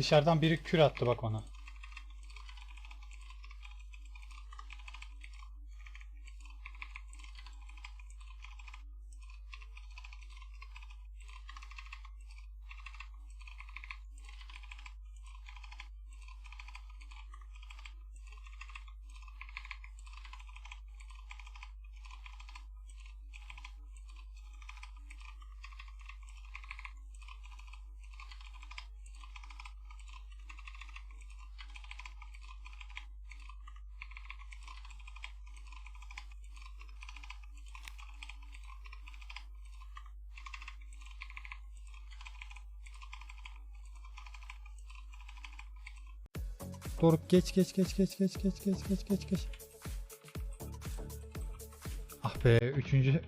Dışarıdan biri kür attı bak ona. Doruk geç geç geç geç geç geç geç geç geç geç. Ah be üçüncü.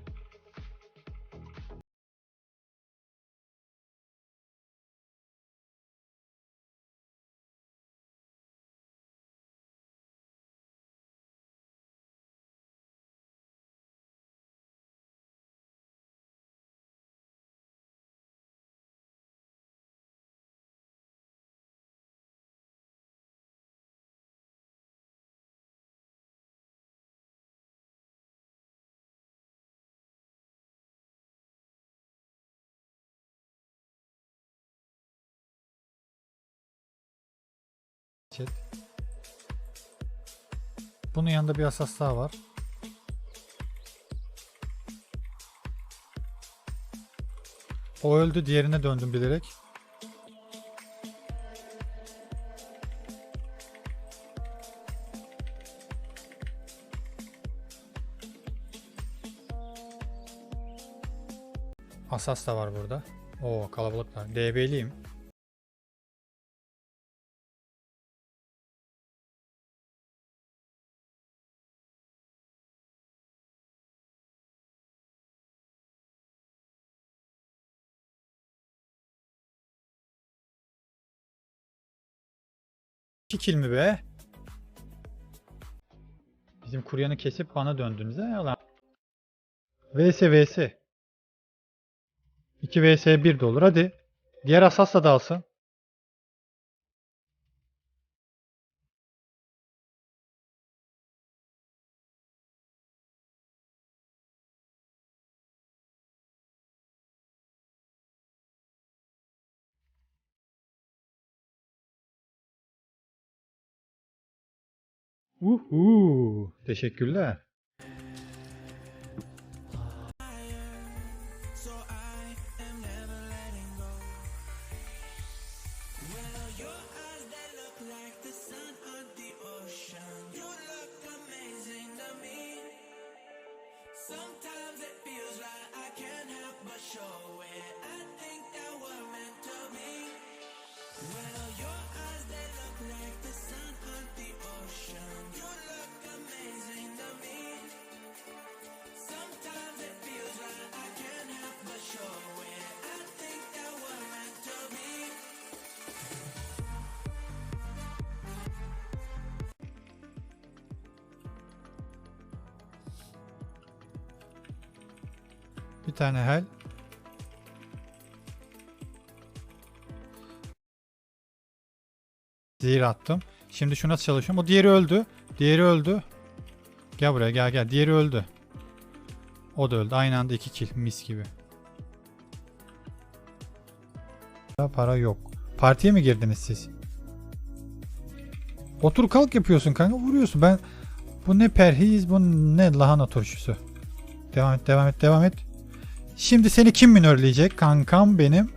Chat. Bunun yanında bir asas daha var. O öldü diğerine döndüm bilerek. Asas da var burada. Oo kalabalıklar. DB'liyim. İki kill mi be? Bizim kuryanı kesip bana döndünüz ha yalan. VS VS. 2 VS 1 de olur hadi. Diğer asasla da alsın. Uhu, teşekkürler. Bir tane hel. Zehir attım. Şimdi şu nasıl çalışıyorum? O diğeri öldü. Diğeri öldü. Gel buraya gel gel. Diğeri öldü. O da öldü. Aynı anda iki kill. Mis gibi. Para yok. Partiye mi girdiniz siz? Otur kalk yapıyorsun kanka. Vuruyorsun. Ben bu ne perhiz bu ne lahana turşusu. Devam et devam et devam et. Şimdi seni kim minörleyecek? Kankam benim.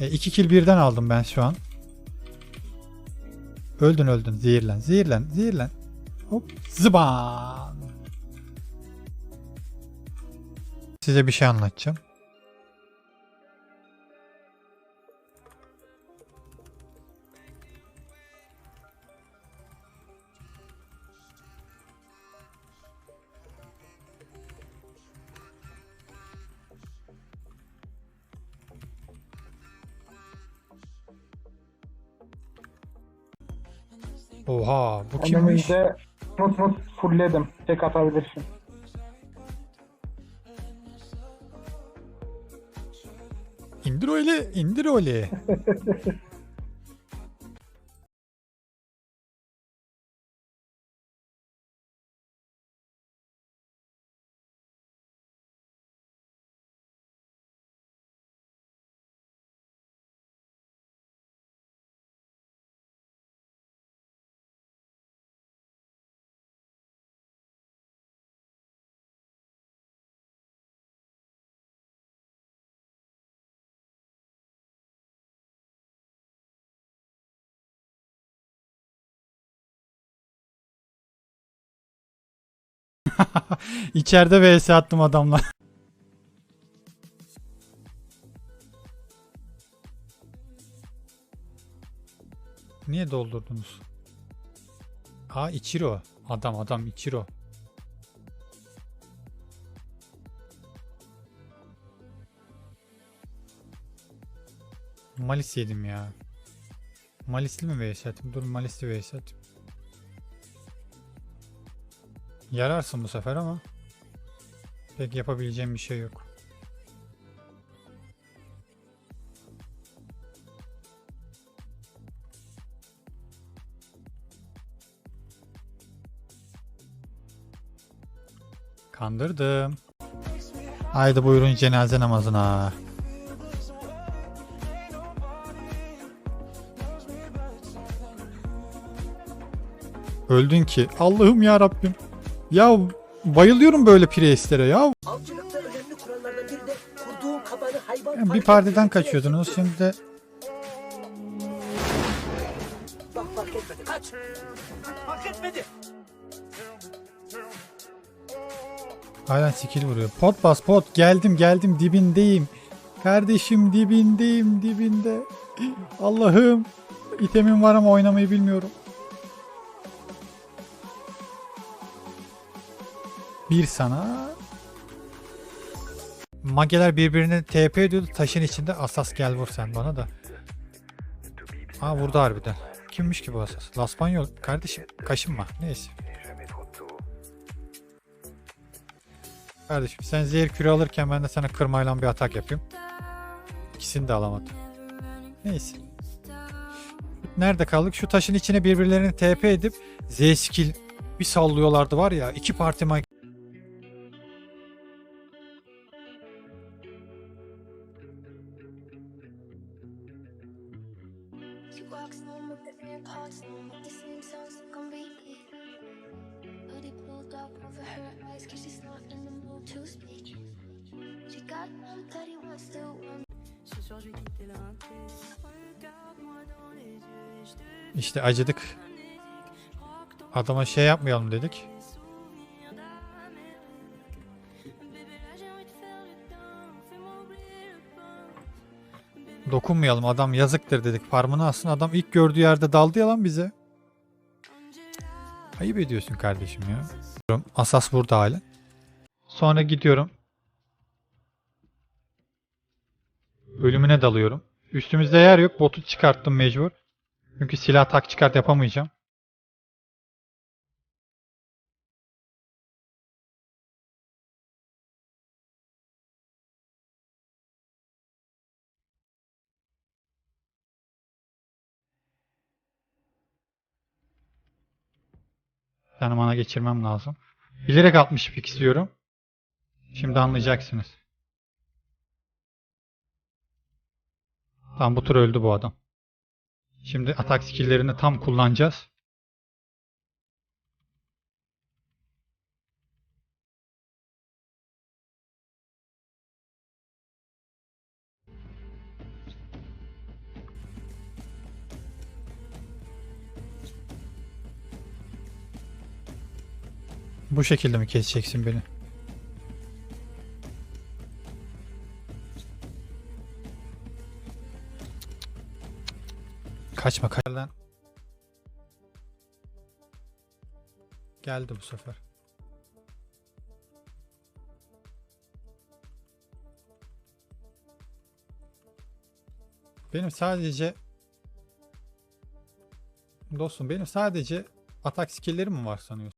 2 kill birden aldım ben şu an. Öldün öldün. Zehirlen. Zehirlen. Zehirlen. Hop. Zıban. Size bir şey anlatacağım. Oha bu kimmiş? Önümüzde nut nut fullledim. Tek atabilirsin. İndir öyle, indir öyle. İçeride vs attım adamla. Niye doldurdunuz? Aa Ichiro. Adam adam Ichiro. Malis yedim ya. Malisli mi vs atayım? Dur Malisli vs atayım. Yararsın bu sefer ama pek yapabileceğim bir şey yok. Kandırdım. Haydi buyurun cenaze namazına. Öldün ki. Allah'ım ya Rabbim. Ya bayılıyorum böyle priestlere ya. Avcılıkta önemli kurallardan biri de kurduğun kabanı hayvan Yani bir partiden kaçıyordunuz şimdi de Bak fark etmedi kaç. Fark etmedi. hala skill vuruyor. Pot bas pot geldim geldim dibindeyim. Kardeşim dibindeyim dibinde. Allah'ım. itemim var ama oynamayı bilmiyorum. Bir sana. Mageler birbirine TP ediyordu taşın içinde asas gel vur sen bana da. Aa vurdu harbiden. Kimmiş ki bu asas? Laspanyol kardeşim kaşınma neyse. Kardeşim sen zehir küre alırken ben de sana kırmayla bir atak yapayım. İkisini de alamadım. Neyse. Nerede kaldık? Şu taşın içine birbirlerini TP edip Z skill bir sallıyorlardı var ya iki parti She walks home with different parts, with the same sounds like I'm repeat. Hoodie pulled up over her eyes, cause she's not in the mood to speak. She got one that he wants to one. Ce soir je vais quitter la tête. Regarde-moi dans les yeux et je te İşte acıdık. Adama şey yapmayalım dedik. Dokunmayalım adam yazıktır dedik. Parmağını alsın adam ilk gördüğü yerde daldı ya lan bize. Ayıp ediyorsun kardeşim ya. Asas burada halen. Sonra gidiyorum. Ölümüne dalıyorum. Üstümüzde yer yok. Botu çıkarttım mecbur. Çünkü silah tak çıkart yapamayacağım. Bir tane mana geçirmem lazım. Bilerek 60 pik istiyorum. Şimdi anlayacaksınız. Tamam bu tur öldü bu adam. Şimdi atak skill'lerini tam kullanacağız. Bu şekilde mi keseceksin beni? Kaçma kaç lan. Geldi bu sefer. Benim sadece Dostum benim sadece atak skill'lerim mi var sanıyorsun?